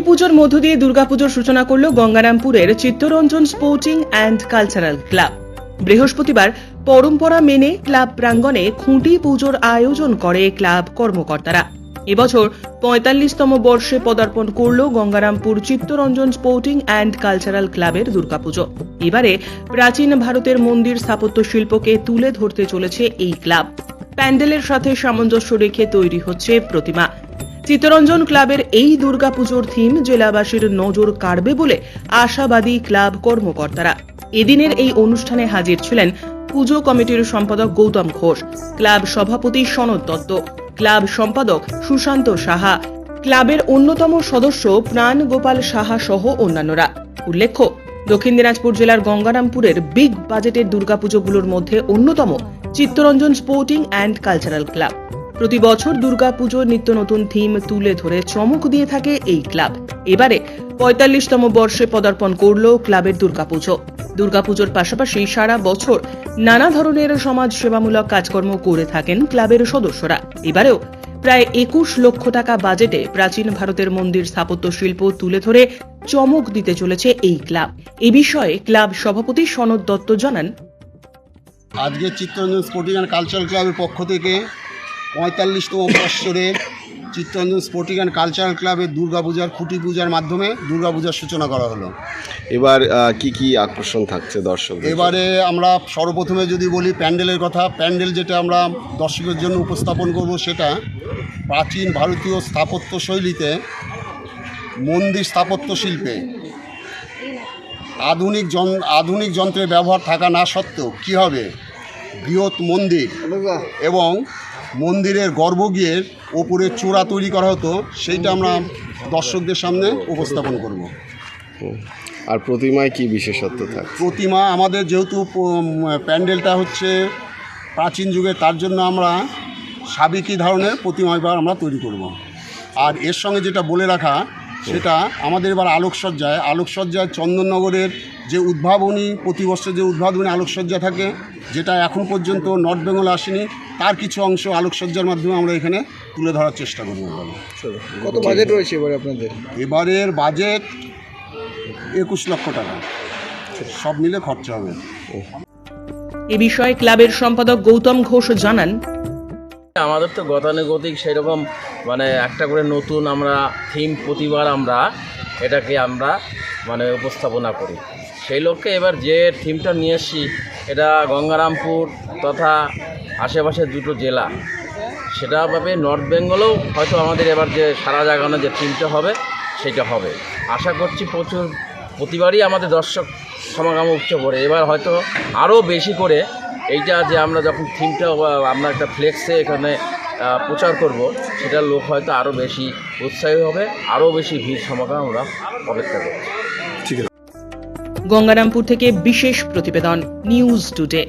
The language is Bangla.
পুজোর মধ্য দিয়ে দুর্গাপুজোর সূচনা করল গঙ্গারামপুরের Chittaranjan sporting and cultural club. বৃহস্পতিবার পরম্পরা মেনে ক্লাব প্রাঙ্গণে খুঁটি পুজোর আয়োজন করে ক্লাব কর্মকর্তারা। এবছর পঁয়তাল্লিশতম বর্ষে পদার্পণ করল Gangarampur Chittaranjan sporting and cultural ক্লাবের দুর্গাপুজো। এবারে প্রাচীন ভারতের মন্দির স্থাপত্য শিল্পকে তুলে ধরতে চলেছে এই ক্লাব। প্যান্ডেলের সাথে সামঞ্জস্য রেখে তৈরি হচ্ছে প্রতিমা। চিত্তরঞ্জন ক্লাবের এই দুর্গাপুজোর থিম জেলাবাসীর নজর কাড়বে বলে আশাবাদী ক্লাব কর্মকর্তারা। এদিনের এই অনুষ্ঠানে হাজির ছিলেন পুজো কমিটির সম্পাদক গৌতম ঘোষ, ক্লাব সভাপতি সনদ দত্ত, ক্লাব সম্পাদক সুশান্ত সাহা, ক্লাবের অন্যতম সদস্য প্রাণ গোপাল সাহা সহ অন্যান্যরা। উল্লেখ্য, দক্ষিণ দিনাজপুর জেলার গঙ্গারামপুরের বিগ বাজেটের দুর্গাপুজোগুলোর মধ্যে অন্যতম Chittaranjan sporting and cultural club. প্রতি বছর দুর্গাপুজোর নিত্য নতুন থিম তুলে ধরে চমক দিয়ে থাকে এই ক্লাব এবারে পঁয়তাল্লিশতম বর্ষে পদার্পণ করল ক্লাবের দুর্গাপুজো। দুর্গাপুজোর পাশাপাশি সারা বছর নানা ধরনের সমাজ সেবামূলক কাজকর্ম করে থাকেন ক্লাবের সদস্যরা। এবারেও প্রায় একুশ লক্ষ টাকা বাজেটে প্রাচীন ভারতের মন্দির স্থাপত্য শিল্প তুলে ধরে চমক দিতে চলেছে এই ক্লাব এ বিষয়ে ক্লাব সভাপতি সনদ দত্ত জানান। আজকে চিত্তরঞ্জন স্পোর্টিং অ্যান্ড কালচারাল ক্লাবের পক্ষ থেকে পঁয়তাল্লিশতম বৎসরে চিত্তরঞ্জন স্পোর্টিং অ্যান্ড কালচারাল ক্লাবের দুর্গাপূজার খুঁটি পূজার মাধ্যমে দুর্গাপূজার সূচনা করা হলো। এবার কি কি আকর্ষণ থাকছে দর্শক এবারে আমরা সর্বপ্রথমে যদি বলি প্যান্ডেলের কথা প্যান্ডেল যেটা আমরা দর্শকের জন্য উপস্থাপন করব সেটা প্রাচীন ভারতীয় স্থাপত্য শৈলীতে মন্দির স্থাপত্য শিল্পে। আধুনিক জন আধুনিক যন্ত্রের ব্যবহার থাকা না সত্ত্বেও কী হবে? বৃহৎ মন্দির এবং মন্দিরের গর্ভগৃহের ওপরে চূড়া তৈরি করা হতো সেইটা আমরা দর্শকদের সামনে উপস্থাপন করব আর প্রতিমায় কি বিশেষত্ব থাকে প্রতিমা আমাদের যেহেতু প্যান্ডেলটা হচ্ছে প্রাচীন যুগে তার জন্য আমরা সাবেকি ধরনের প্রতিমা এবার আমরা তৈরি করব। আর এর সঙ্গে যেটা বলে রাখা সেটা আমাদের এবার আলোকসজ্জায় আলোকসজ্জায় চন্দননগরের যে উদ্ভাবনী প্রতি বছর যে উদ্ভাবনী আলোকসজ্জা থাকে যেটা এখন পর্যন্ত নর্থ বেঙ্গল আসেনি তার কিছু অংশ আলোকসজ্জার মাধ্যমে আমরা এখানে তুলে ধরার চেষ্টা করব। কত বাজেট রয়েছে এবারে আপনাদের? এবারের বাজেট একুশ লক্ষ টাকা। সব মিলে খরচা হবে। এ বিষয়ে ক্লাবের সম্পাদক গৌতম ঘোষ জানান আমাদের তো গতানুগতিক সেরকম মানে একটা করে নতুন আমরা থিম প্রতিবার আমরা এটাকে আমরা মানে উপস্থাপনা করি। সেই লক্ষ্যে এবার যে থিমটা নিয়ে এসছি, এটা গঙ্গারামপুর তথা আশেপাশের দুটো জেলা। সেটা ভাবে নর্থ বেঙ্গলেও হয়তো আমাদের এবার যে সারা জাগানো যে থিমটা হবে, সেটা হবে। আশা করছি প্রচুর, প্রতিবারই আমাদের দর্শক সমাগম উচ্চ করে। এবার হয়তো আরও বেশি করে এইটা যে আমরা যখন থিমটা আমরা একটা ফ্লেক্সে এখানে আহ, প্রচার করব সেটা লোক হয়তো আরও বেশি উৎসাহী হবে আরও বেশি ভিড় সমাগম আমরা অপেক্ষা করব ঠিক আছে। গঙ্গারামপুর থেকে বিশেষ প্রতিবেদন নিউজ টুডে